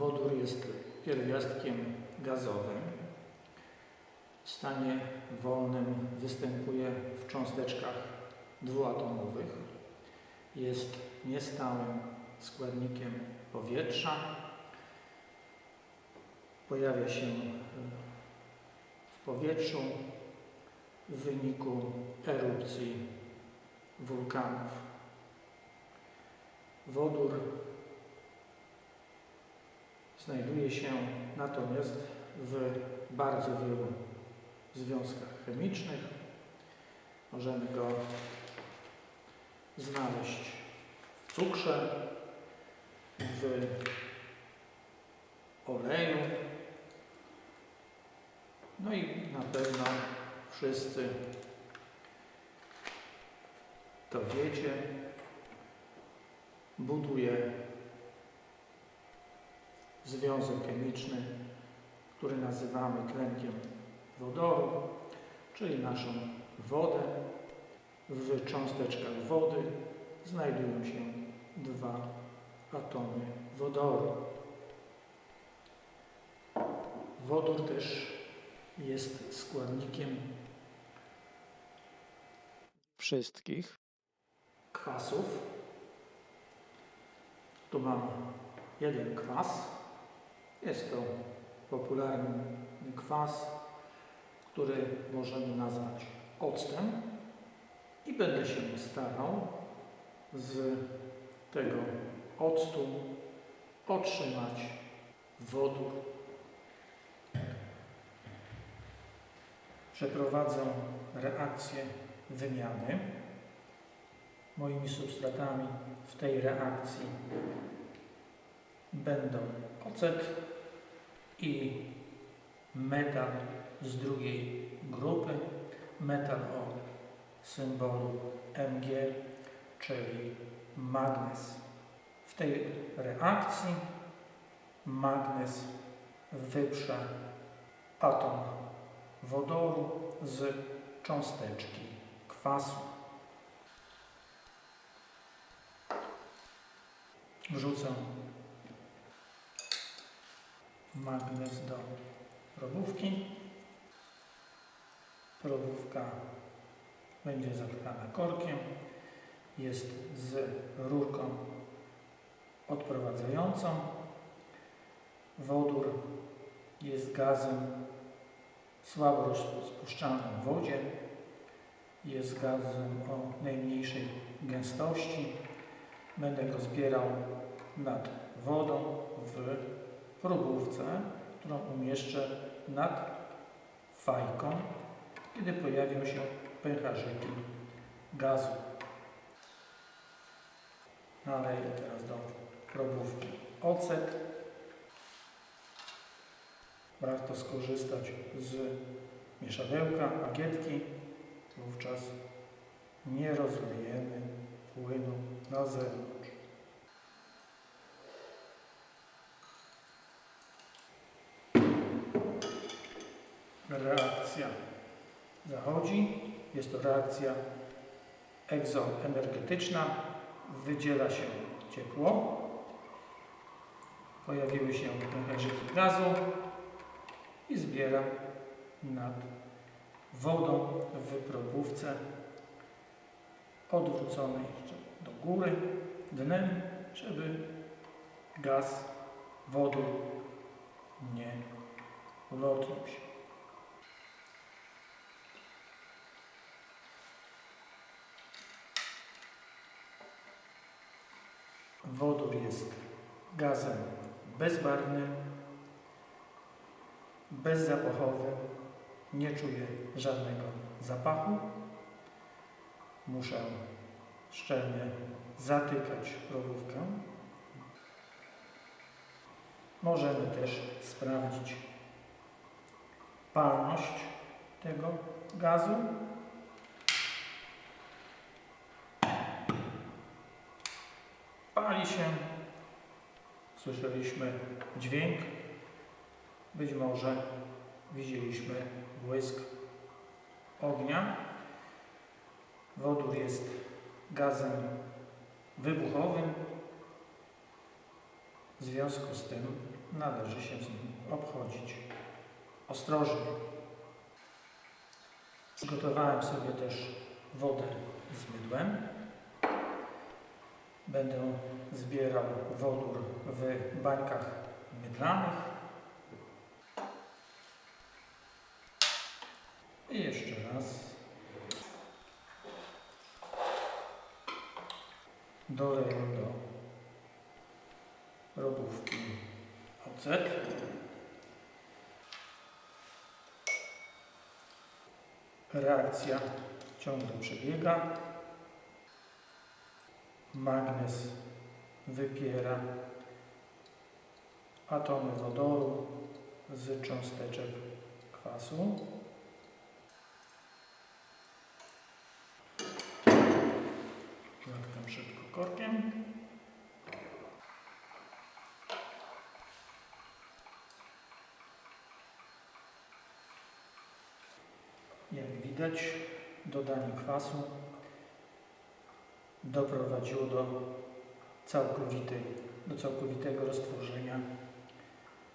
Wodór jest pierwiastkiem gazowym. W stanie wolnym występuje w cząsteczkach dwuatomowych. Jest niestałym składnikiem powietrza. Pojawia się w powietrzu w wyniku erupcji wulkanów. Wodór znajduje się natomiast w bardzo wielu związkach chemicznych. Możemy go znaleźć w cukrze, w oleju. No i na pewno wszyscy to wiecie, buduje związek chemiczny, który nazywamy tlenkiem wodoru, czyli naszą wodę. W cząsteczkach wody znajdują się dwa atomy wodoru. Wodór też jest składnikiem wszystkich kwasów. Tu mam jeden kwas. Jest to popularny kwas, który możemy nazwać octem i będę się starał z tego octu otrzymać wodór. Przeprowadzę reakcję wymiany. Moimi substratami w tej reakcji będą ocet i metal z drugiej grupy, metal o symbolu Mg, czyli magnez. W tej reakcji magnez wyprze atom wodoru z cząsteczki kwasu. Wrzucę magnez do probówki. Probówka będzie zatkana korkiem. Jest z rurką odprowadzającą. Wodór jest gazem słabo rozpuszczalnym w wodzie. Jest gazem o najmniejszej gęstości. Będę go zbierał nad wodą w probówce, którą umieszczę nad fajką, kiedy pojawią się pęcherzyki gazu. Naleję teraz do probówki ocet. Warto skorzystać z mieszadełka, bagietki. Wówczas nie rozlejemy płynu na zewnątrz. Reakcja zachodzi. Jest to reakcja egzoenergetyczna. Wydziela się ciepło. Pojawiły się pęcherzyki gazu i zbiera nad wodą w probówce odwróconej do góry dnem, żeby gaz, wodór nie ulotnił się. Wodór jest gazem bezbarwnym, bezzapachowym, nie czuję żadnego zapachu. Muszę szczelnie zatykać probówkę. Możemy też sprawdzić palność tego gazu. Słyszeliśmy dźwięk. Być może widzieliśmy błysk ognia. Wodór jest gazem wybuchowym. W związku z tym należy się z nim obchodzić ostrożnie. Przygotowałem sobie też wodę z mydłem. Będę zbierał wodór w bańkach mydlanych. I jeszcze raz. Doleję do robówki ocet. Reakcja ciągle przebiega. Magnez wypiera atomy wodoru z cząsteczek kwasu. Zatkam szybko korkiem. Jak widać, dodanie kwasu doprowadziło do całkowitej, do całkowitego roztworzenia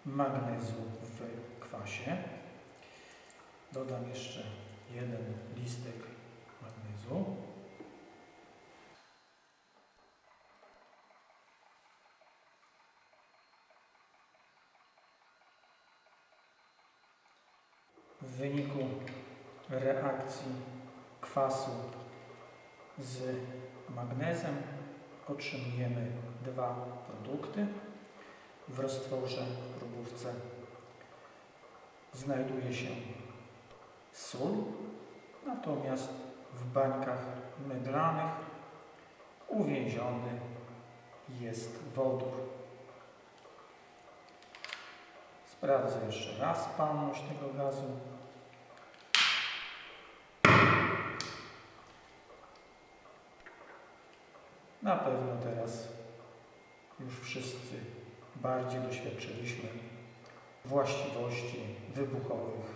magnezu w kwasie. Dodam jeszcze jeden listek magnezu. W wyniku reakcji kwasu z magnezem otrzymujemy dwa produkty. W roztworze w próbówce znajduje się sól, natomiast w bańkach mydlanych uwięziony jest wodór. Sprawdzę jeszcze raz spalność tego gazu. Na pewno teraz już wszyscy bardziej doświadczyliśmy właściwości wybuchowych